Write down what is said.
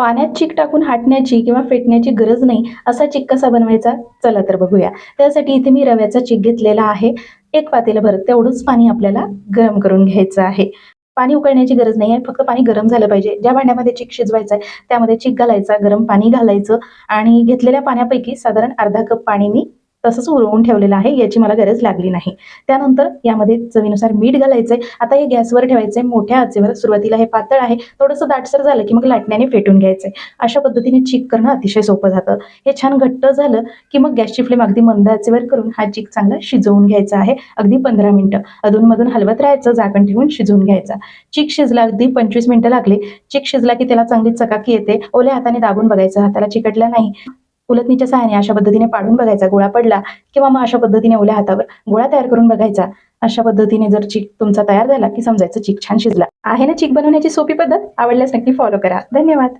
पाण्यात चिक टाकून हाटण्याची किंवा फेटण्याची गरज नाही असा चीक कसा बनवायचा चला तर बघूया. त्यासाठी इथे मी रव्याचा चीक घेतलेला आहे. एक पातेलं भरत तेवढंच पाणी आपल्याला गरम करून घ्यायचं आहे. पाणी उकळण्याची गरज नाही आहे फक्त पाणी गरम झालं पाहिजे. ज्या भांड्यामध्ये चीक शिजवायचा आहे त्यामध्ये चीक घालायचा गरम पाणी घालायचं. आणि घेतलेल्या पाण्यापैकी साधारण अर्धा कप पाणी मी तसंच उरवून ठेवलेलं आहे याची मला गरज लागली नाही. त्यानंतर यामध्ये चवीनुसार मीठ घालायचंय. आता हे गॅसवर ठेवायचंय मोठ्या आचेवर सुरुवातीला हे पातळ आहे. थोडंसं दाटसर झालं की मग लाटण्याने फेटून घ्यायचं अशा पद्धतीने चीक करणं अतिशय सोपं जातं. हे छान घट्ट झालं की मग गॅसची फ्लेम अगदी मंद आचेवर करून हा चीक चांगला शिजवून घ्यायचा आहे. अगदी पंधरा मिनटं. अधूनमधून हलवत राहायचं झाकण ठेवून शिजवून घ्यायचा. चीक शिजला अगदी पंचवीस मिनिटं लागले. चीक शिजला की त्याला चांगली चकाकी येते. ओल्या हाताने दाबून बघायचं. हाताला चिकटला नाही. उलटणीच्या सहाय्याने अशा पद्धतीने पाडून बघायचा. गोळा पडला किंवा मग अशा पद्धतीने ओल्या हातावर गोळा तयार करून बघायचा. अशा पद्धतीने जर चीक तुमचा तयार झाला की समजायचं चीक छान शिजला. आहे ना चीक बनवण्याची सोपी पद्धत? आवडल्यास नक्की फॉलो करा. धन्यवाद.